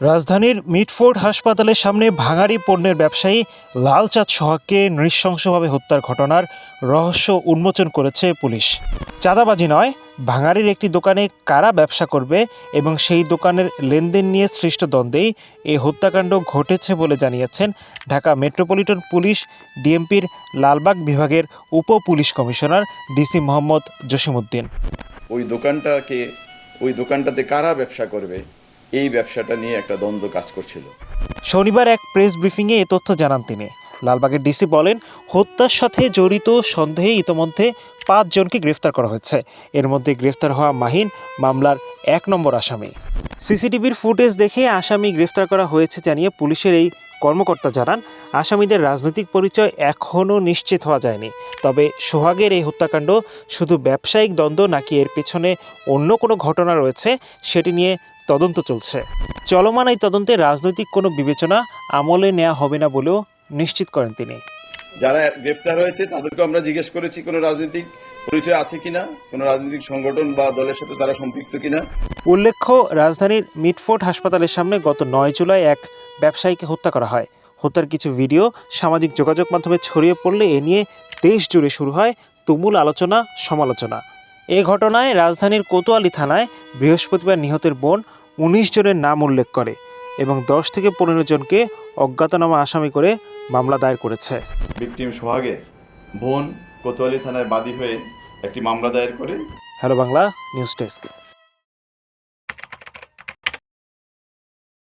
রাজধানীর মিটফোর্ড হাসপাতালের সামনে ভাঙাড়ি পণ্যের ব্যবসায়ী লালচাঁদ সোহাগকে নৃশংসভাবে হত্যার ঘটনার রহস্য উন্মোচন করেছে পুলিশ। চাঁদাবাজি নয় ভাঙাড়ির একটি দোকানে কারা ব্যবসা করবে এবং সেই দোকানের লেনদেন নিয়ে সৃষ্ট দ্বন্দ্বেই এই হত্যাকাণ্ড ঘটেছে বলে জানিয়েছেন ঢাকা মেট্রোপলিটন পুলিশ, ডিএমপির লালবাগ বিভাগের উপ police commissioner DC Mohammad Jasimuddin. ওই দোকানটাকে, ওই দোকানটাতে কারা ব্যবসা করবে? এই ব্যবসাটা নিয়ে একটা দ্বন্দ্ব কাজ করছিল। শনিবার এক প্রেস ব্রিফিংয়ে এ তথ্য জানান তিনি। লালবাগের ডিসি বলেন, হত্যার সাথে জড়িত সন্দেহে ইতোমধ্যে পাঁচজনকে গ্রেফতার করা হয়েছে। এর মধ্যে গ্রেফতার হওয়া মাহিন, মামলার এক নম্বর আসামি। সিসিটিভির ফুটেজ দেখে আসামি গ্রেফতার করা হয়েছে জানিয়ে পুলিশের এই কর্মকর্তা জানান, আসামিদের রাজনৈতিক পরিচয় এখনও নিশ্চিত হওয়া যায়নি। তবে সোহাগের এই হত্যাকাণ্ড শুধু ব্যবসায়িক দ্বন্দ্ব নাকি এর পেছনে অন্য কোনো ঘটনা রয়েছে, সেটি নিয়ে তদন্ত চলছে। চলমান এই তদন্তে রাজনৈতিক কোনো বিবেচনা আমলে নেওয়া হবে না বলেও নিশ্চিত করেন তিনি। যারা গ্রেফতার হয়েছে তাদেরকে আমরা জিজ্ঞেস করেছি কোনো রাজনৈতিক পরিচয় আছে কিনা কোনো রাজনৈতিক সংগঠন বা দলের সাথে তারা সম্পৃক্ত কিনা। উল্লেখ্য রাজধানীর মিটফোর্ড হাসপাতালের সামনে গত নয় জুলাই এক ব্যবসায়ীকে হত্যা করা হয়। হত্যার কিছু ভিডিও সামাজিক যোগাযোগ মাধ্যমে ছড়িয়ে পড়লে এ নিয়ে দেশ জুড়ে শুরু হয় তুমুল আলোচনা সমালোচনা এ ঘটনায় রাজধানীর কোতোয়ালি থানায় বৃহস্পতিবার নিহতের বোন উনিশ জনের নাম উল্লেখ করে এবং দশ থেকে পনেরো জনকে অজ্ঞাতনামা আসামি করে মামলা দায়ের করেছে। ভিকটিম সোহাগের বোন কোতোয়ালি থানায় বাদী হয়ে একটি মামলা দায়ের করে হ্যালো বাংলা নিউজ ডেস্ক।